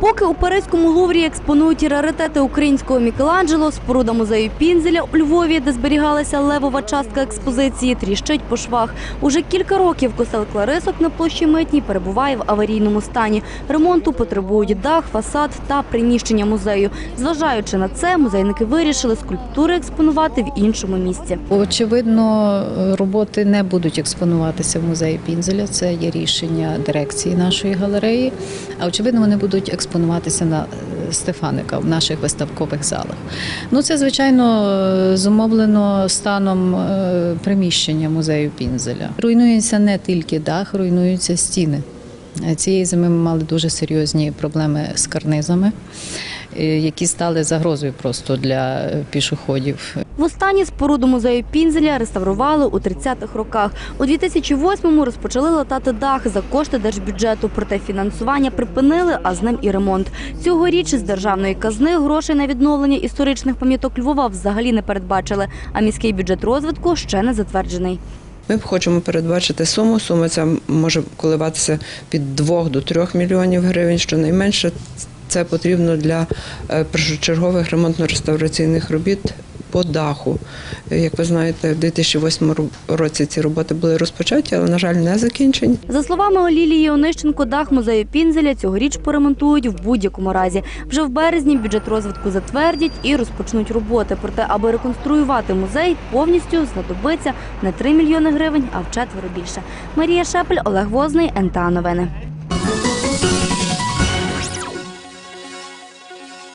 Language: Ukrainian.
Поки у Паризькому луврі експонують раритети українського Мікеланджело, споруда музею Пінзеля у Львові, де зберігалася левова частка експозиції, тріщить по швах. Уже кілька років костел Кларисок на площі Митній перебуває в аварійному стані. Ремонту потребують дах, фасад та приміщення музею. Зважаючи на це, музейники вирішили скульптури експонувати в іншому місці. Очевидно, роботи не будуть експонуватися в музеї Пінзеля. Це є рішення дирекції нашої галереї. А очевидно, вони будуть експонуватися на е, Стефаника в наших виставкових залах. Ну, це звичайно е, зумовлено станом е, приміщення музею Пінзеля. Руйнується не тільки дах, руйнуються стіни. Цієї зими ми мали дуже серйозні проблеми з карнизами, е, які стали загрозою просто для е, пішоходів. Востаннє споруду музею Пінзеля реставрували у 30-х роках. У 2008-му розпочали латати дах за кошти держбюджету. Проте фінансування припинили, а з ним і ремонт. Цьогоріч з державної казни грошей на відновлення історичних пам'яток Львова взагалі не передбачили. А міський бюджет розвитку ще не затверджений. Ми хочемо передбачити суму. Сума ця може коливатися від 2 до 3 мільйонів гривень. Щонайменше це потрібно для е, першочергових ремонтно-реставраційних робіт по даху. Як ви знаєте, в 2008 році ці роботи були розпочаті, але, на жаль, не закінчені. За словами Лілії Онищенко, дах музею Пінзеля цьогоріч поремонтують в будь-якому разі. Вже в березні бюджет розвитку затвердять і розпочнуть роботи. Проте, аби реконструювати музей, повністю знадобиться не 3 мільйони гривень, а вчетверо більше. Марія Шепель, Олег Возний, НТА Новини.